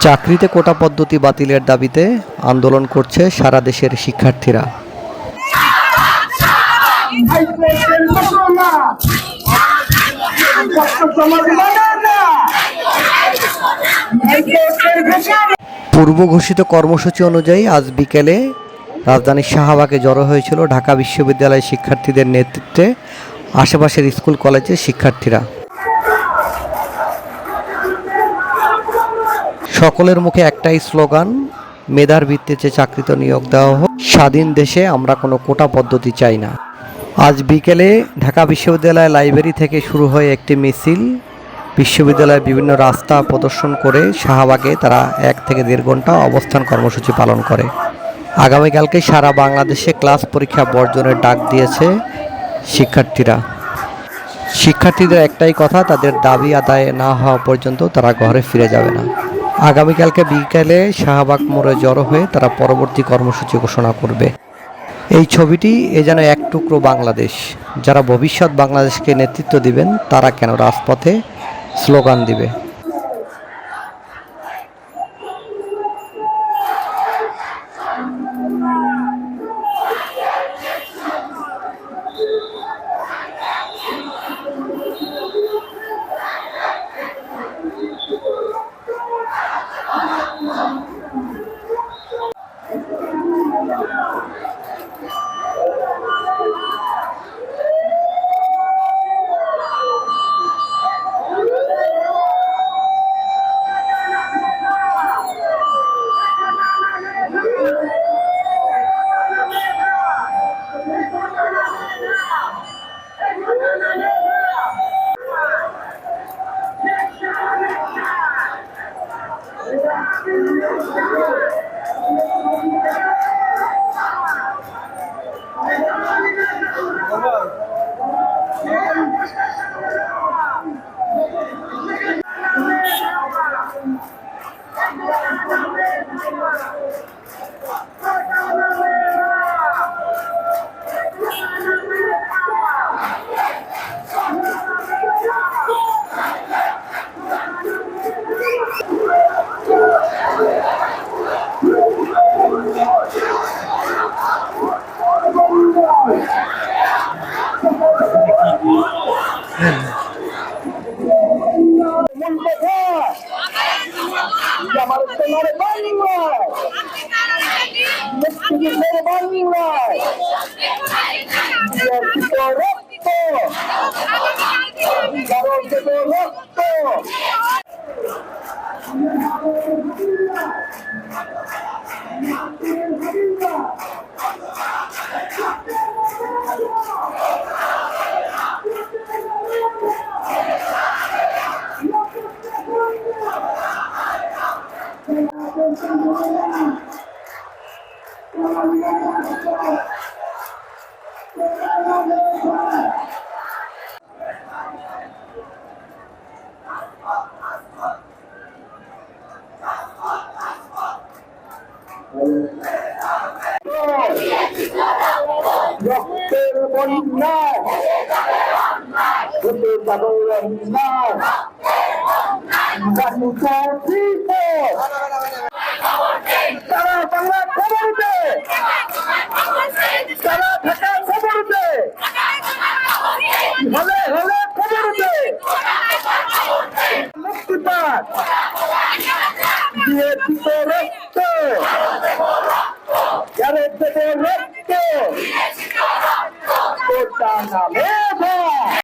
চাকরিতে কোটা পদ্ধতি বাতিলের দাবিতে আন্দোলন করছে সারা দেশের শিক্ষার্থীরা। পূর্ব ঘোষিত কর্মসূচি অনুযায়ী আজ বিকেলে রাজধানীর শাহবাগে জড়ো হয়েছিল ঢাকা বিশ্ববিদ্যালয়ের শিক্ষার্থীদের নেতৃত্বে আশেপাশের স্কুল কলেজের শিক্ষার্থীরা। সকলের মুখে একটাই স্লোগান, মেধার ভিত্তিতে চাকরিতে নিয়োগ দেওয়া হোক। স্বাধীন দেশে আমরা কোনো কোটা পদ্ধতি চাই না। আজ বিকেলে ঢাকা বিশ্ববিদ্যালয় লাইব্রেরি থেকে শুরু হয়ে একটি মিছিল, বিশ্ববিদ্যালয়ের বিভিন্ন রাস্তা প্রদর্শন করে শাহবাগে তারা এক থেকে দেড় ঘণ্টা অবস্থান কর্মসূচি পালন করে। আগামীকালকে সারা বাংলাদেশে ক্লাস পরীক্ষা বর্জনের ডাক দিয়েছে শিক্ষার্থীরা। শিক্ষার্থীদের একটাই কথা, তাদের দাবি আদায় না হওয়া পর্যন্ত তারা ঘরে ফিরে যাবে না। আগামীকালকে বিকেলে শাহবাগ মোড়ে জড়ো হয়ে তারা পরবর্তী কর্মসূচি ঘোষণা করবে। এই ছবিটি এ যেন এক টুকরো বাংলাদেশ। যারা ভবিষ্যৎ বাংলাদেশকে নেতৃত্ব দিবেন, তারা কেন রাজপথে স্লোগান দিবে? যে আমার সোনার বাংলায় মুক্তিযুদ্ধের বাংলায় বিয়ার্জিত রক্ত জারজিত রক্ত। Thank বন্যায় হতে যাবে অন্যায় জানি চাকরিত তারা